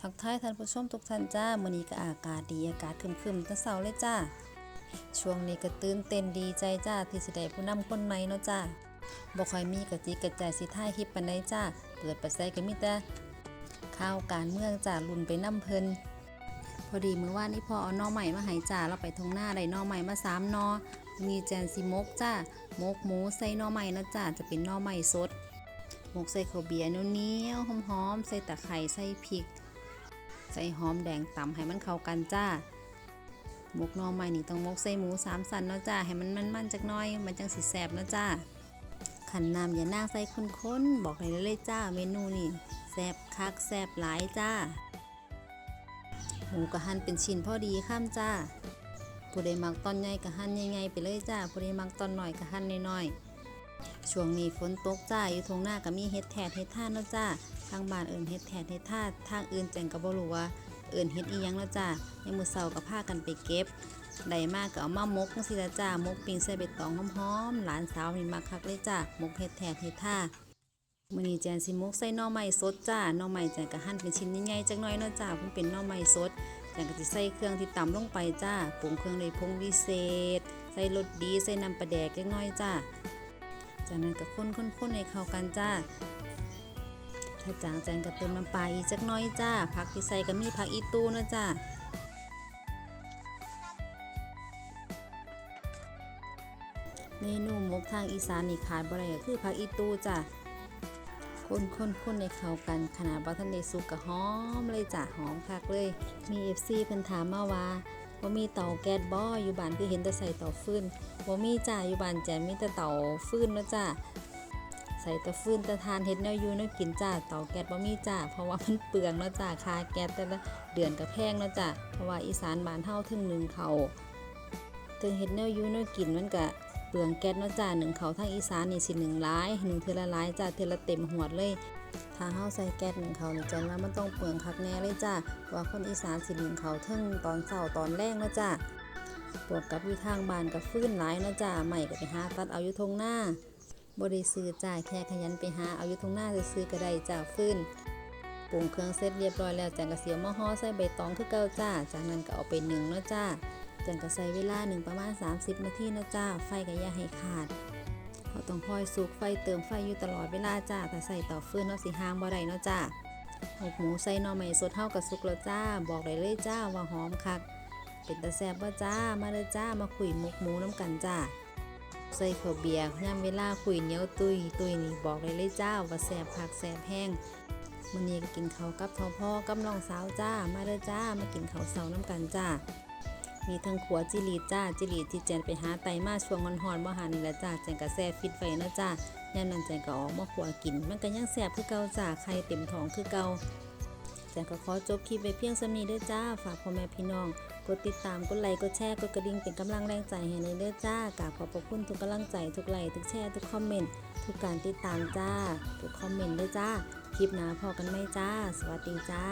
ทักทายท่านผู้ชมทุกท่านจ้ามื้อนี้ก็อากาศดีอากาศครึมๆแต่เช้าเลยจ้า ช่วงนี้ก็ตื่นเต้นดีใจจ้าที่สิได้ผู้นำคนใหม่เนาะจ้าบ่ค่อยมีกะจิกกระจายสิถ่ายคลิปปานใดจ้า เปิดไปใส่ก็มีแต่ข่าวการเมืองจ้าลุ่นไปนํเพิ่นพอดีมื้อวานนี้พอเอาน่อใหม่มาให้จ้าเราไปทงหน้าได้น่อใหม่มาสามน่อมีแจนสิมกจ้ามกหมูใส่น่อใหม่นะจ้าจะเป็นน่อใหม่สดหมกใส่ข้าวเบียร์เหนียวหอมๆใส่ตะไคร้ใส่พริก ใส่หอมแดงตำให้มันเข้ากันจ้าหมกน่อไม้นี่ต้องหมกใส่หมูสามสันเนาะจ้าให้มันมันๆจักน่อยมันจังสิแซ่บเนาะจ้าขันน้ำอย่านางใส่ข้นๆบอกให้เลยจ้าเมนูนี่แซ่บคักแซ่บหลายจ้าหมูกะหั่นเป็นชิ้นพอดีข้ามจ้าผู้ใดมักตอนใหญ่กะหั่นใหญ่ๆไปเลยจ้าผู้ใดมักตอนหน่อยกะหั่นน้อยๆ ช่วงนี้ฝนตกจ้าอยู่ทงหน้าก็มีเฮ็ดแทดเฮ็ดท่านเนาะจ้าทางบ้านเอิ้นเฮ็ดแทดเฮ็ดท่าทางอื่นแจงก็บ่รู้ว่าเอิ้นเฮ็ดอีหยังเนาะจ้าในมือเช้าก็พากันไปเก็บได้มากก็เอามามกจังซี่ละจ้ามกปิ้งใส่ใบตองหอมๆหลานสาวนี่มักคักเลยจ้ามกเฮ็ดแทดเฮ็ดท่ามื้อนี้แจนสิมกใส่หน่อไม้สดจ้าหน่อไม้แจนก็หั่นเป็นชิ้นใหญ่ๆจักหน่อยเนาะจ้าเพิ่นเป็นหน่อไม้สดแจนก็สิใส่เครื่องที่ตำลงไปจ้าปรุงเครื่องด้วยผงวิเศษ ใส่รสดีใส่น้ำปลาแดกจักหน่อยจ้า จากนั้นก็คนๆๆให้เข้ากันจ้าถ้าจางแจงก็เติมน้ำปลาอีกจักน้อยจ้าผักที่ใส่ก็มีผักอีตูนะจ้าเมนูหมกทางอีสานนี่ขาดบ่ได้ก็คือผักอีตูจ้าคนคนคนในเขากันขนาดบ่ทันได้สุกก็หอมเลยจ้าหอมคักเลย มี FC เพิ่นถามมาว่า บ่มีเตาแก๊สบ่อยู่บ้านคือเห็นแต่ใส่เตาฟืนบ่มีจ้าอยู่บ้านแจมีแต่เตาฟืนเนาะจ้าใส่แตะฟืนแต่ทานเฮ็ดแนวอยู่แนวกินจ้าเตาแก๊สบ่มีจ้าเพราะว่ามันเปลืองเนาะจ้าค่าแก๊สแต่ละเดือนก็แพงเนาะจ้าเพราะว่าอีสานบ้านเฮาถึงหนึ่งเขาถึงเฮ็ดแนวอยู่แนวกินมันก็ ลืองแก๊สเนาะจ้าหนึ่งเขาทางอีสานนี่สิหนึ่งหลายหนึ่งเทื่อละหลายจ้าเทื่อละเต็มหวดเลยถ้าเฮาใส่แก๊สหนึ่งเขาวนี่จันว่ามันต้องเปลืองคักแน่เลยจ้าว่าคนอีสานสิหนึ่งเขาวเทิงตอนเช้าตอนแรงเนาะจ้าบวกกับอยู่ทางบานก็ฟื้นหลายเนาะจ้าใหม่ก็ไปหาตัดเอาอยู่ทงหน้าบริซื้อจ่ายแค่ขยันไปหาเอาอยู่ตรงหน้าซื้อๆก็ได้จ้าฟื้นปรุงเครื่องเสร็จเรียบร้อยแล้วจังกระเสียวมะฮอใส่ใบตองคือเก่าจ้า จากนั้นก็เอาไปหนึ่งเนาะจ้า จังกระใส่เวลาหนึ่งประมาณ 30 นาทีนะจ้า ไฟก็อย่าให้ขาดเขาต้องคอยสุกไฟเติมไฟอยู่ตลอดเวลาจ้าถ้าใส่ต่อฟืนเนาะสิห้างบ่ได้เนาะจ้าหกหมูใส่หน่อไม้สดเท่ากับสุกแล้วจ้า บอกได้เลยจ้าว่าหอมคัก เป็นตาแซบบ่จ้า มาเลยจ้า มาคุยหมกหมูน้ำกันจ้า ใส่ข้าวเบียร์ย่ามเวลาคุยเหนียวตุยตุยนี่บอกเลยเลยจ้าว่าแสบผักแสบแห้งมื้อนี้ก็กินเขากับทอพ่อกับน้องสาวจ้า มาเด้อจ้า มากินเขาเสาน้ำกันจ้า มีทั้งขัวจิลีจ้าจิลีที่แจนไปหาไตมาช่วงฮอนๆบ่หานี่แหละจ้าแจนก็แซ่ฟิตไว้นะจ้ายามนั้นแจนก็ออกมาขัวกิน มันก็ยังแซ่บคือเก่าจ้าไข่เต็มท้องคือเก่าแจนก็ขอจบคลิปไว้เพียงสำนี้เด้อจ้า ฝากพ่อแม่พี่น้องกดติดตามกดไลค์กดแชร์กดกระดิ่งเป็นกำลังแรงใจให้ในเด้อจ้ากราบขอบพระคุณทุกกำลังใจทุกไลค์ทุกแชร์ทุกคอมเมนต์ทุกการติดตามจ้า ทุกคอมเมนต์เด้อจ้าคลิปหน้าพอกันไหมจ้า สวัสดีจ้า